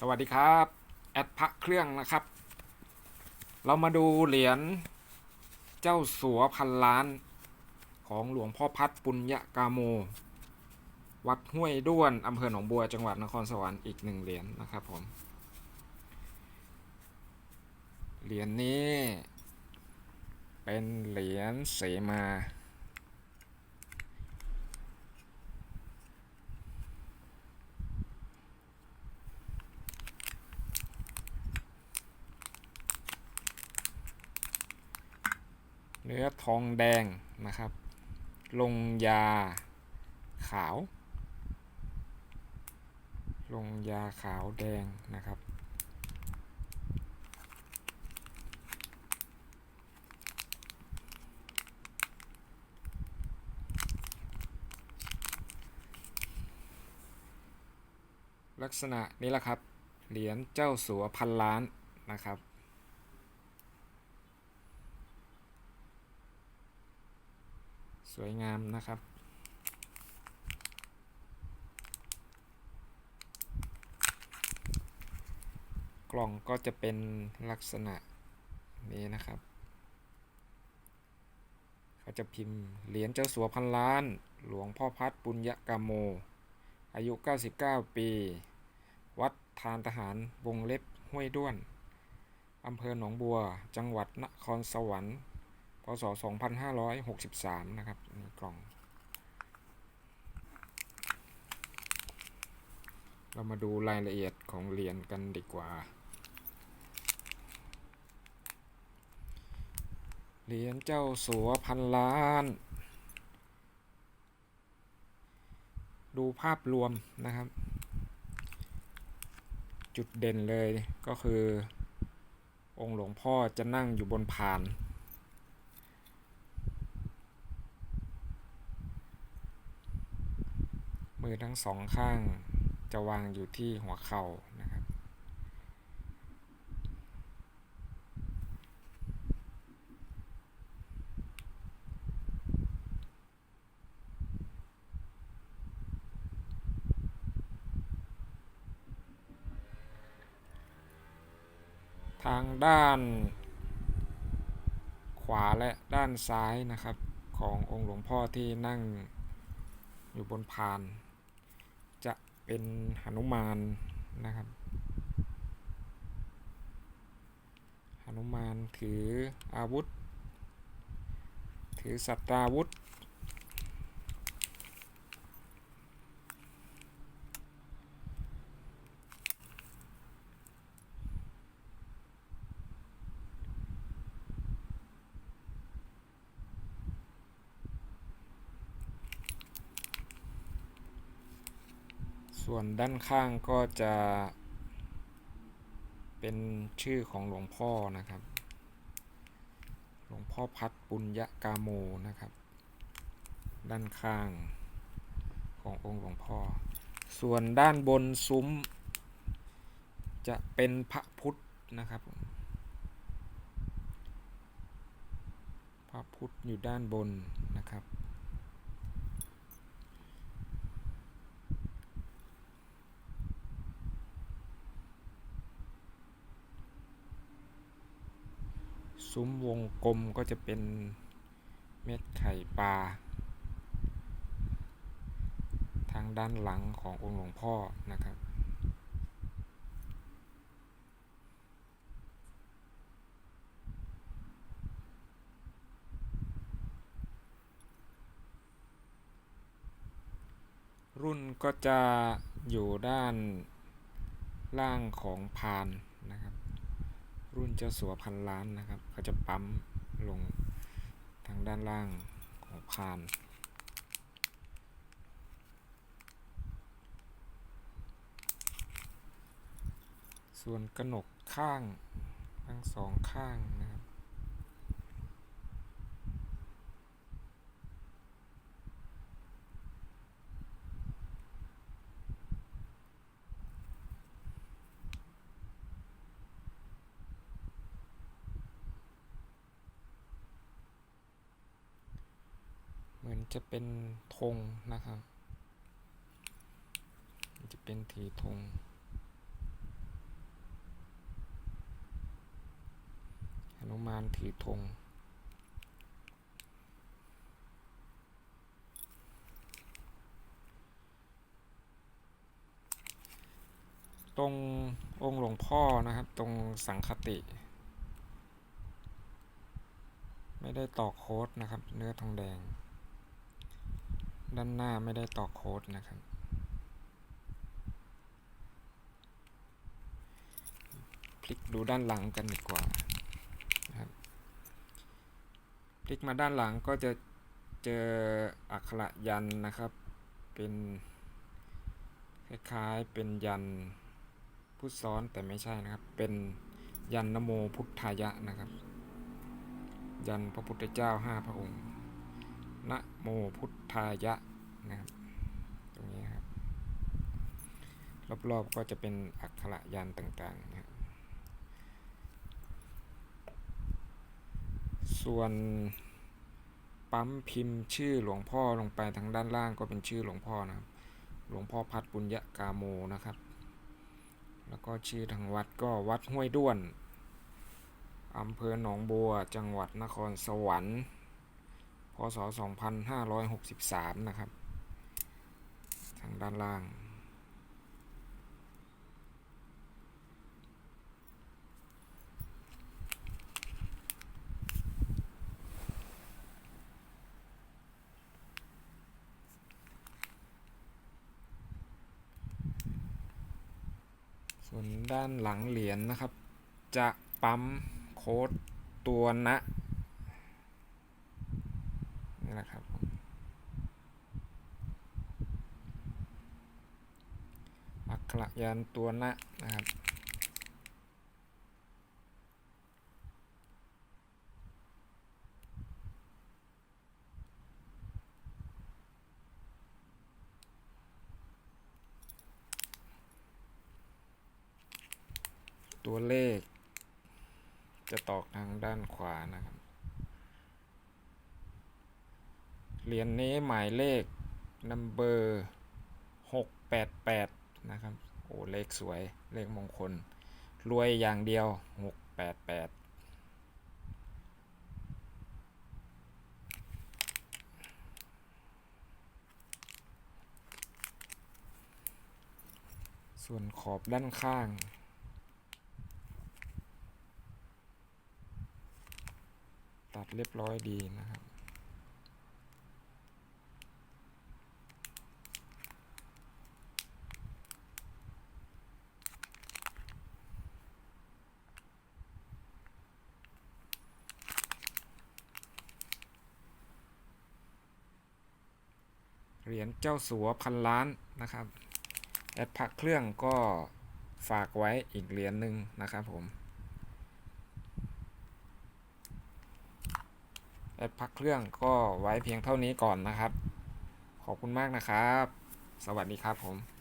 สวัสดีครับ แอดพระเครื่องนะครับ เรามาดูเหรียญเจ้าสัวพันล้าน ของหลวงพ่อพัดปุญญกาโม วัดห้วยด้วนอำเภอหนองบัวจังหวัดนครสวรรค์อีกหนึ่งเหรียญนะครับผม เหรียญนี้ เป็นเหรียญเสมา เนื้อทองแดงนะครับ ลงยาขาว ลงยาขาวแดงนะครับลักษณะนี้แหละครับ เหรียญเจ้าสัวพันล้านนะครับ สวยงามนะครับ กล่องก็จะเป็นลักษณะนี้นะครับ เขาจะพิมพ์เหรียญเจ้าสัวพันล้าน หลวงพ่อพัดปุญญกามโม อายุ 99 ปี วัดทานทหารวงเล็บห้วยด้วนอำเภอหนองบัว จังหวัดนครสวรรค์ พศ 2563 นะครับนี่กล่อง เรามาดูรายละเอียดของเหรียญกันดีกว่า เหรียญเจ้าสัวพันล้าน ดูภาพรวมนะครับ จุดเด่นเลยก็คือ องค์หลวงพ่อจะนั่งอยู่บนพาน มือทั้งสองข้างจะวางอยู่ที่หัวเข่านะครับ ทางด้าน ขวาและด้านซ้ายนะครับขององค์หลวงพ่อที่นั่งอยู่บนพาน จะเป็นหนุมานนะครับหนุมานถืออาวุธ ถือสัตราวุธ ส่วนด้านข้างก็จะเป็นชื่อของหลวงพ่อนะครับ หลวงพ่อพัดปุญญกาโมนะครับ ด้านข้างขององค์หลวงพ่อ ส่วนด้านบนซุ้ม จะเป็นพระพุทธนะครับ พระพุทธอยู่ด้านบนนะครับ ซุ้มวงกลมก็จะเป็นเม็ดไข่ปลา ทางด้านหลังขององค์หลวงพ่อนะครับ รุ่นก็จะอยู่ด้านล่างของพานนะครับ รุ่นเจ้าสัวพันล้านนะครับ เขาจะปั๊มลงทางด้านล่างของพาน ส่วนกระหนกข้างทั้งสองข้างนะ จะเป็นธงนะครับ จะเป็นถือธงหนุมานถือธงตรงองค์หลวงพ่อนะครับ ตรงสังคติ ไม่ได้ต่อโค้ดนะครับ เนื้อทองแดง ด้านหน้าไม่ได้ต่อโค้ดนะครับ พลิกดูด้านหลังกันดีกว่านะครับพลิกมาด้านหลังก็จะเจออักขระยันนะครับ เป็นคล้ายๆเป็นยันพุทซ้อนแต่ไม่ใช่นะครับ เป็นยันนโมพุทธายะนะครับ ยันพระพุทธเจ้าห้าพระองค์ นะโมพุทธายะนะครับตรงนี้ครับรอบๆก็จะเป็นอักขระยันต่างๆนะครับส่วนปั๊มพิมพ์ชื่อหลวงพ่อลงไปทางด้านล่างก็เป็นชื่อหลวงพ่อนะครับ หลวงพ่อพัดปุญญกาโมนะครับ แล้วก็ชื่อทางวัดก็วัดห้วยด้วนอำเภอหนองบัว จังหวัดนครสวรรค์ พศ 2563 นะครับ ทางด้านล่าง ส่วนด้านหลังเหรียญนะครับ จะปั๊มโค้ดตัวนะนี่แหละครับผมอั กระยันตัวนะนะครับตัวเลข จะตอกทางด้านขวานะครับ เหรียญนี้หมายเลข number 688 นะครับ โอ้เลขสวย เลขมงคล รวยอย่างเดียว 688ส่วนขอบด้านข้าง ตัดเรียบร้อยดีนะครับ เหรียญเจ้าสัวพันล้านนะครับแอดพักเครื่องก็ฝากไว้อีกเหรียญหนึ่งนะครับผมแอดพักเครื่องก็ไว้เพียงเท่านี้ก่อนนะครับ ขอบคุณมากนะครับ สวัสดีครับผม